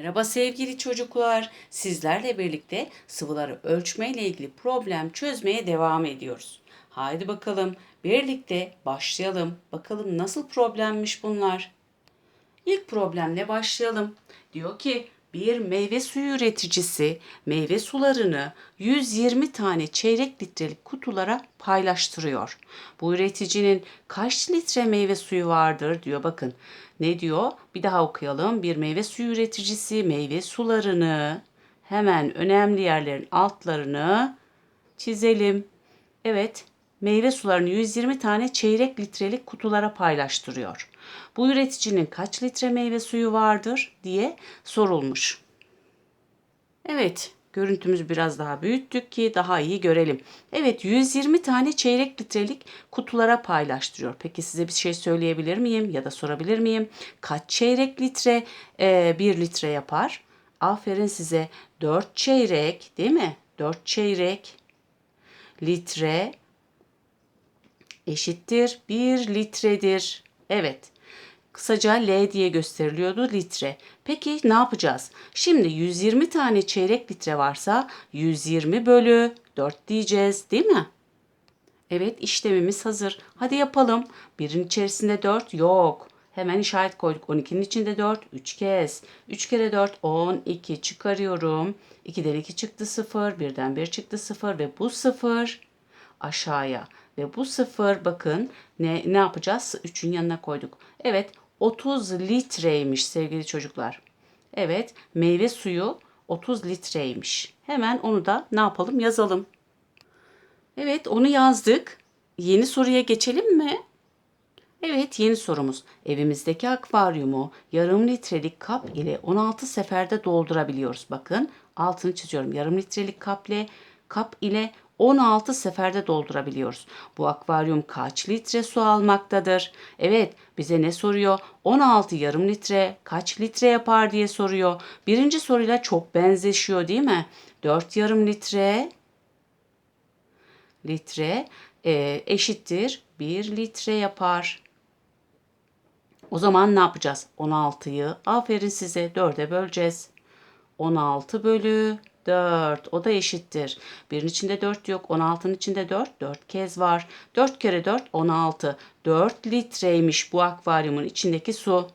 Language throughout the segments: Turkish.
Merhaba sevgili çocuklar. Sizlerle birlikte sıvıları ölçme ile ilgili problem çözmeye devam ediyoruz. Haydi bakalım birlikte başlayalım. Bakalım nasıl problemmiş bunlar. İlk problemle başlayalım. Diyor ki bir meyve suyu üreticisi meyve sularını 120 tane çeyrek litrelik kutulara paylaştırıyor. Bu üreticinin kaç litre meyve suyu vardır diyor bakın. Ne diyor? Bir daha okuyalım. Bir meyve suyu üreticisi meyve sularını hemen önemli yerlerin altlarını çizelim. Evet, meyve sularını 120 tane çeyrek litrelik kutulara paylaştırıyor. Bu üreticinin kaç litre meyve suyu vardır diye sorulmuş. Evet, görüntümüzü biraz daha büyüttük ki daha iyi görelim. Evet, 120 tane çeyrek litrelik kutulara paylaştırıyor. Peki size bir şey söyleyebilir miyim ya da sorabilir miyim? Kaç çeyrek litre e, 1 litre yapar? Aferin size. 4 çeyrek değil mi? 4 çeyrek litre eşittir 1 litredir. Evet. Kısaca L diye gösteriliyordu litre. Peki ne yapacağız? Şimdi 120 tane çeyrek litre varsa 120 bölü 4 diyeceğiz değil mi? Evet işlemimiz hazır. Hadi yapalım. Birin içerisinde 4 yok. Hemen işaret koyduk. 12'nin içinde 4. 3 kez. 3 kere 4 12 çıkarıyorum. 2'den 2 çıktı 0. 1'den 1 çıktı 0 ve bu 0 aşağıya. Ve bu 0 bakın ne, ne yapacağız? 3'ün yanına koyduk. Evet 30 litreymiş sevgili çocuklar. Evet meyve suyu 30 litreymiş. Hemen onu da ne yapalım yazalım. Evet onu yazdık. Yeni soruya geçelim mi? Evet yeni sorumuz. Evimizdeki akvaryumu yarım litrelik kap ile 16 seferde doldurabiliyoruz. Bakın altını çiziyorum. Yarım litrelik kap ile kap ile 16 seferde doldurabiliyoruz. Bu akvaryum kaç litre su almaktadır? Evet bize ne soruyor? 16 yarım litre kaç litre yapar diye soruyor. Birinci soruyla çok benzeşiyor değil mi? 4 yarım litre litre e, eşittir 1 litre yapar. O zaman ne yapacağız? 16'yı aferin size 4'e böleceğiz. 16 bölü 4 o da eşittir. Birin içinde 4 yok. 16'nın içinde 4. 4 kez var. 4 kere 4 16. 4 litreymiş bu akvaryumun içindeki su.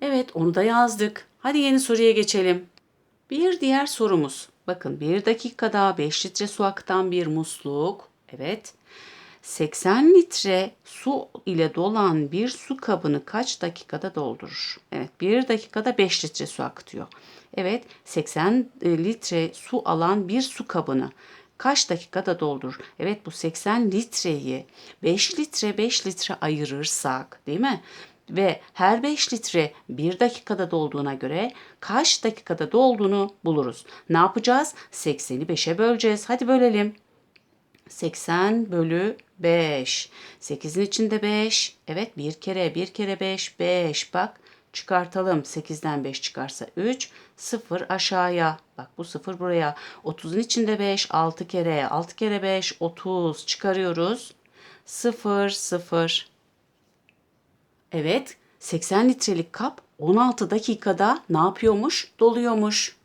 Evet onu da yazdık. Hadi yeni soruya geçelim. Bir diğer sorumuz. Bakın bir dakikada 5 litre su akıtan bir musluk. Evet. 80 litre su ile dolan bir su kabını kaç dakikada doldurur? Evet, bir dakikada 5 litre su akıtıyor. Evet, 80 litre su alan bir su kabını kaç dakikada doldurur? Evet, bu 80 litreyi 5 litre 5 litre ayırırsak, değil mi? Ve her 5 litre 1 dakikada dolduğuna göre kaç dakikada dolduğunu buluruz. Ne yapacağız? 80'i 5'e böleceğiz. Hadi bölelim. 80 bölü 5. 8'in içinde 5. Evet bir kere bir kere 5. 5 bak çıkartalım. 8'den 5 çıkarsa 3. 0 aşağıya. Bak bu 0 buraya. 30'un içinde 5. 6 kere. 6 kere 5. 30 çıkarıyoruz. 0 0. Evet 80 litrelik kap 16 dakikada ne yapıyormuş? Doluyormuş.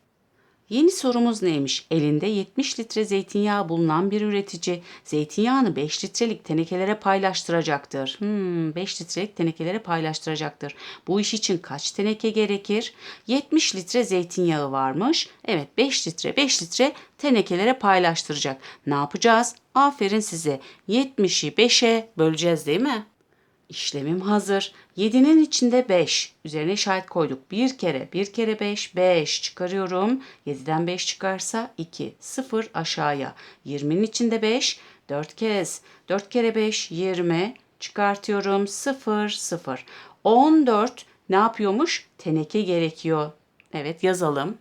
Yeni sorumuz neymiş? Elinde 70 litre zeytinyağı bulunan bir üretici zeytinyağını 5 litrelik tenekelere paylaştıracaktır. Hmm, 5 litrelik tenekelere paylaştıracaktır. Bu iş için kaç teneke gerekir? 70 litre zeytinyağı varmış. Evet 5 litre 5 litre tenekelere paylaştıracak. Ne yapacağız? Aferin size. 70'i 5'e böleceğiz değil mi? İşlemim hazır. 7'nin içinde 5. Üzerine işaret koyduk. Bir kere, bir kere 5, 5 çıkarıyorum. 7'den 5 çıkarsa 2. 0 aşağıya. 20'nin içinde 5, 4 kez. 4 kere 5, 20. Çıkartıyorum. 0, 0. 14 ne yapıyormuş? Teneke gerekiyor. Evet yazalım.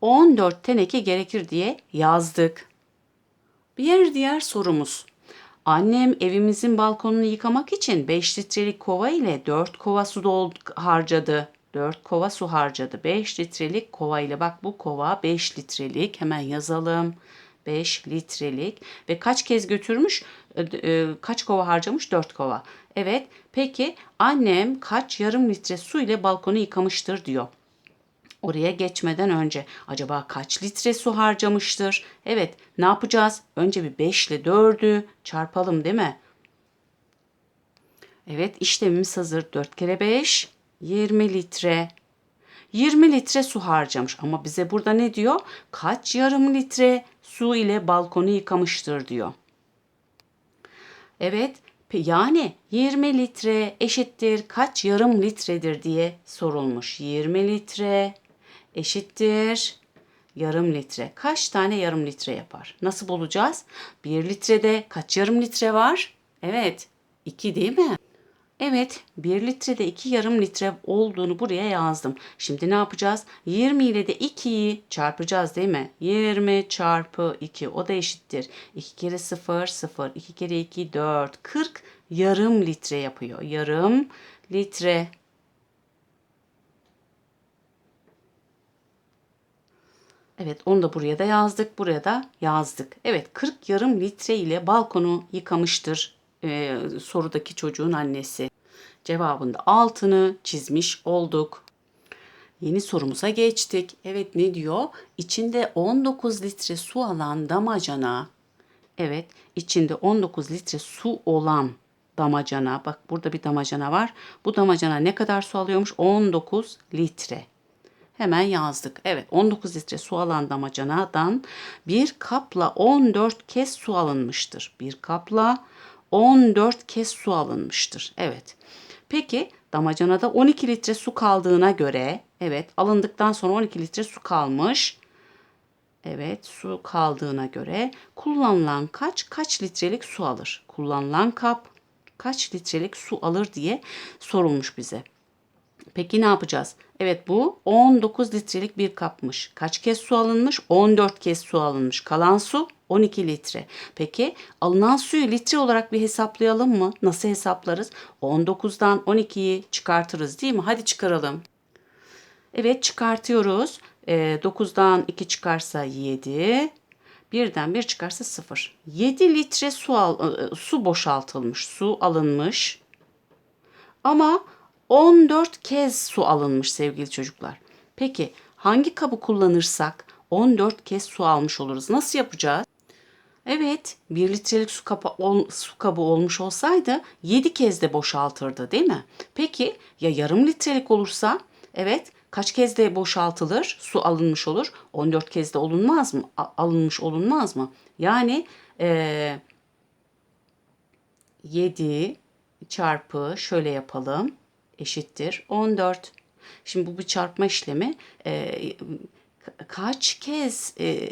14 teneke gerekir diye yazdık. Bir diğer sorumuz. Annem evimizin balkonunu yıkamak için 5 litrelik kova ile 4 kova su dol harcadı. 4 kova su harcadı. 5 litrelik kova ile bak bu kova 5 litrelik hemen yazalım. 5 litrelik ve kaç kez götürmüş? e, kaç kova harcamış? 4 kova. Evet. Peki annem kaç yarım litre su ile balkonu yıkamıştır diyor. Oraya geçmeden önce acaba kaç litre su harcamıştır? Evet, ne yapacağız? Önce bir 5 ile 4'ü çarpalım değil mi? Evet, işlemimiz hazır. 4 kere 5, 20 litre. 20 litre su harcamış ama bize burada ne diyor? Kaç yarım litre su ile balkonu yıkamıştır diyor. Evet, yani 20 litre eşittir kaç yarım litredir diye sorulmuş. 20 litre eşittir yarım litre. Kaç tane yarım litre yapar? Nasıl bulacağız? 1 litrede kaç yarım litre var? Evet, 2 değil mi? Evet, 1 litrede 2 yarım litre olduğunu buraya yazdım. Şimdi ne yapacağız? 20 ile de 2'yi çarpacağız değil mi? 20 çarpı 2 o da eşittir. 2 kere 0 0 2 kere 2 4 40 yarım litre yapıyor. Yarım litre. Evet onu da buraya da yazdık. Buraya da yazdık. Evet 40 yarım litre ile balkonu yıkamıştır e, sorudaki çocuğun annesi. Cevabında altını çizmiş olduk. Yeni sorumuza geçtik. Evet ne diyor? İçinde 19 litre su alan damacana. Evet içinde 19 litre su olan damacana. Bak burada bir damacana var. Bu damacana ne kadar su alıyormuş? 19 litre. Hemen yazdık. Evet 19 litre su alan damacanadan bir kapla 14 kez su alınmıştır. Bir kapla 14 kez su alınmıştır. Evet. Peki damacanada 12 litre su kaldığına göre evet alındıktan sonra 12 litre su kalmış. Evet su kaldığına göre kullanılan kaç kaç litrelik su alır? Kullanılan kap kaç litrelik su alır diye sorulmuş bize. Peki ne yapacağız? Evet bu 19 litrelik bir kapmış. Kaç kez su alınmış? 14 kez su alınmış. Kalan su 12 litre. Peki alınan suyu litre olarak bir hesaplayalım mı? Nasıl hesaplarız? 19'dan 12'yi çıkartırız değil mi? Hadi çıkaralım. Evet çıkartıyoruz. Ee, 9'dan 2 çıkarsa 7. Birden 1 çıkarsa 0. 7 litre su, al, e, su boşaltılmış. Su alınmış. Ama 14 kez su alınmış sevgili çocuklar. Peki hangi kabı kullanırsak 14 kez su almış oluruz? Nasıl yapacağız? Evet, 1 litrelik su, kapa, ol, su kabı olmuş olsaydı 7 kez de boşaltırdı değil mi? Peki ya yarım litrelik olursa? Evet, kaç kez de boşaltılır? Su alınmış olur. 14 kez de olunmaz mı? A- alınmış olunmaz mı? Yani ee, 7 çarpı şöyle yapalım eşittir 14. Şimdi bu bir çarpma işlemi. E, kaç kez e,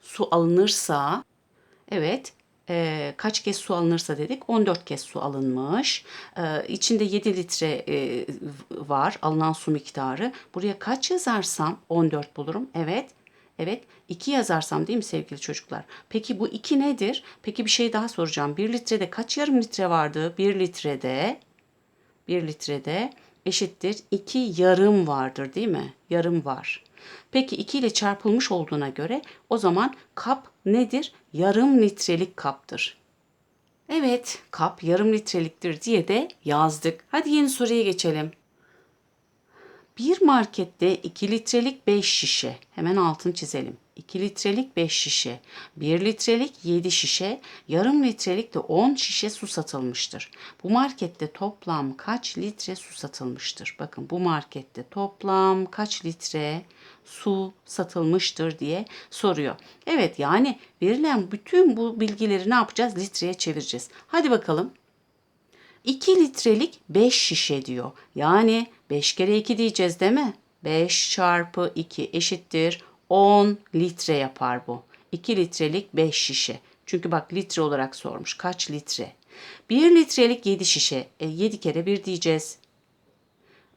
su alınırsa evet e, kaç kez su alınırsa dedik 14 kez su alınmış. E, içinde 7 litre e, var alınan su miktarı. Buraya kaç yazarsam 14 bulurum. Evet. Evet 2 yazarsam değil mi sevgili çocuklar? Peki bu 2 nedir? Peki bir şey daha soracağım. 1 litrede kaç yarım litre vardı? 1 litrede 1 litrede eşittir 2 yarım vardır değil mi? Yarım var. Peki 2 ile çarpılmış olduğuna göre o zaman kap nedir? Yarım litrelik kaptır. Evet, kap yarım litreliktir diye de yazdık. Hadi yeni soruya geçelim. Bir markette 2 litrelik 5 şişe, hemen altını çizelim. 2 litrelik 5 şişe, 1 litrelik 7 şişe, yarım litrelik de 10 şişe su satılmıştır. Bu markette toplam kaç litre su satılmıştır? Bakın bu markette toplam kaç litre su satılmıştır diye soruyor. Evet yani verilen bütün bu bilgileri ne yapacağız? Litreye çevireceğiz. Hadi bakalım. 2 litrelik 5 şişe diyor. Yani 5 kere 2 diyeceğiz değil mi? 5 çarpı 2 eşittir 10 litre yapar bu. 2 litrelik 5 şişe. Çünkü bak litre olarak sormuş. Kaç litre? 1 litrelik 7 şişe. E, 7 kere 1 diyeceğiz.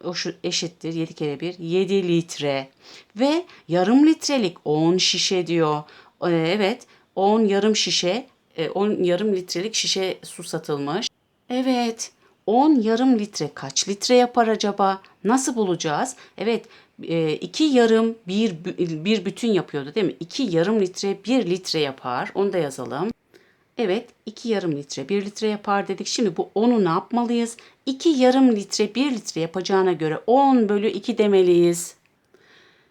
O şu eşittir 7 kere 1 7 litre. Ve yarım litrelik 10 şişe diyor. E, evet 10 yarım şişe 10 e, yarım litrelik şişe su satılmış. Evet 10 yarım litre kaç litre yapar acaba? Nasıl bulacağız? Evet iki yarım bir, bir bütün yapıyordu değil mi? İki yarım litre bir litre yapar. Onu da yazalım. Evet 2 yarım litre 1 litre yapar dedik. Şimdi bu 10'u ne yapmalıyız? 2 yarım litre 1 litre yapacağına göre 10 bölü 2 demeliyiz.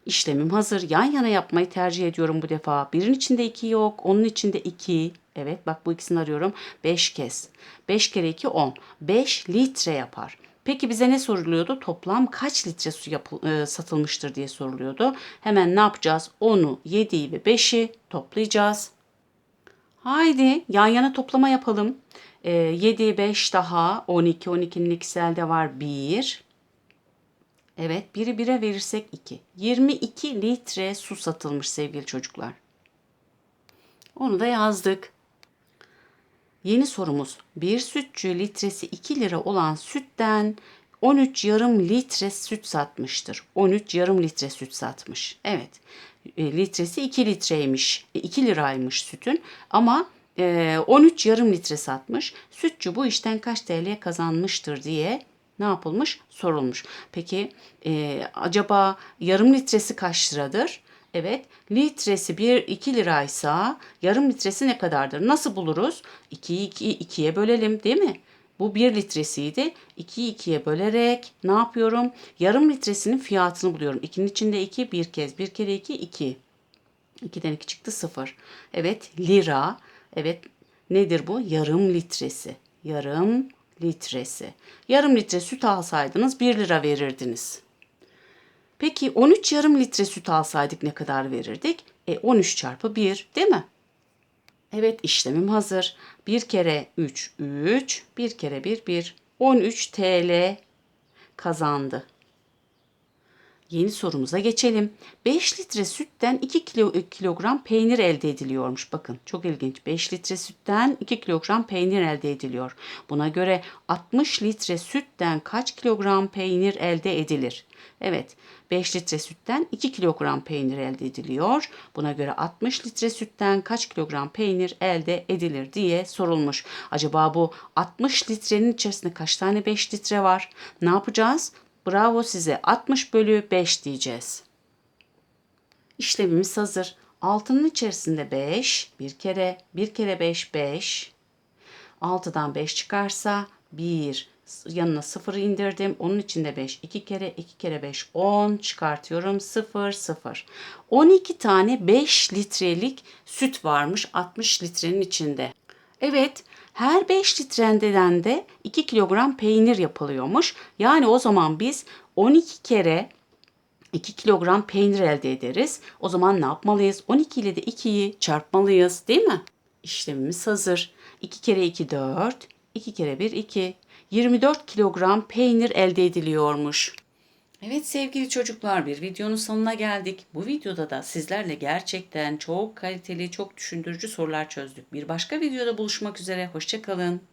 İşlemim hazır. Yan yana yapmayı tercih ediyorum bu defa. Birin içinde 2 yok. Onun içinde 2. Evet bak bu ikisini arıyorum. 5 kez. 5 kere 2 10. 5 litre yapar. Peki bize ne soruluyordu? Toplam kaç litre su yapı- e, satılmıştır diye soruluyordu. Hemen ne yapacağız? 10'u, 7'yi ve 5'i toplayacağız. Haydi yan yana toplama yapalım. Ee, 7, 5 daha 12. 12'nin ikisi elde var 1. Evet biri 1'e verirsek 2. 22 litre su satılmış sevgili çocuklar. Onu da yazdık. Yeni sorumuz. Bir sütçü litresi 2 lira olan sütten 13 yarım litre süt satmıştır. 13 yarım litre süt satmış. Evet. E, litresi 2 litreymiş. 2 liraymış sütün ama e, 13 yarım litre satmış. Sütçü bu işten kaç TL kazanmıştır diye ne yapılmış? Sorulmuş. Peki e, acaba yarım litresi kaç liradır? Evet, litresi 1 2 liraysa yarım litresi ne kadardır? Nasıl buluruz? 2'yi 2, 2'ye bölelim değil mi? Bu 1 litresiydi. 2'yi 2'ye bölerek ne yapıyorum? Yarım litresinin fiyatını buluyorum. 2'nin içinde 2 bir kez. 1 kere 2 2. 2'den 2 çıktı 0. Evet lira. Evet nedir bu? Yarım litresi. Yarım litresi. Yarım litre süt alsaydınız 1 lira verirdiniz. Peki 13 yarım litre süt alsaydık ne kadar verirdik? E 13 çarpı 1 değil mi? Evet işlemim hazır. 1 kere 3 3, 1 kere 1 1. 13 TL kazandı. Yeni sorumuza geçelim. 5 litre sütten 2 kilo, kilogram peynir elde ediliyormuş. Bakın çok ilginç. 5 litre sütten 2 kilogram peynir elde ediliyor. Buna göre 60 litre sütten kaç kilogram peynir elde edilir? Evet 5 litre sütten 2 kilogram peynir elde ediliyor. Buna göre 60 litre sütten kaç kilogram peynir elde edilir diye sorulmuş. Acaba bu 60 litrenin içerisinde kaç tane 5 litre var? Ne yapacağız? Bravo size 60 bölü 5 diyeceğiz. İşlemimiz hazır. Altının içerisinde 5, bir kere, bir kere 5, 5. 6'dan 5 çıkarsa 1, yanına 0 indirdim. Onun içinde 5, 2 kere, 2 kere 5, 10 çıkartıyorum. 0, 0. 12 tane 5 litrelik süt varmış 60 litrenin içinde. Evet, her 5 litrenden de 2 kilogram peynir yapılıyormuş. Yani o zaman biz 12 kere 2 kilogram peynir elde ederiz. O zaman ne yapmalıyız? 12 ile de 2'yi çarpmalıyız değil mi? İşlemimiz hazır. 2 kere 2 4, 2 kere 1 2. 24 kilogram peynir elde ediliyormuş. Evet sevgili çocuklar bir videonun sonuna geldik. Bu videoda da sizlerle gerçekten çok kaliteli, çok düşündürücü sorular çözdük. Bir başka videoda buluşmak üzere. Hoşçakalın.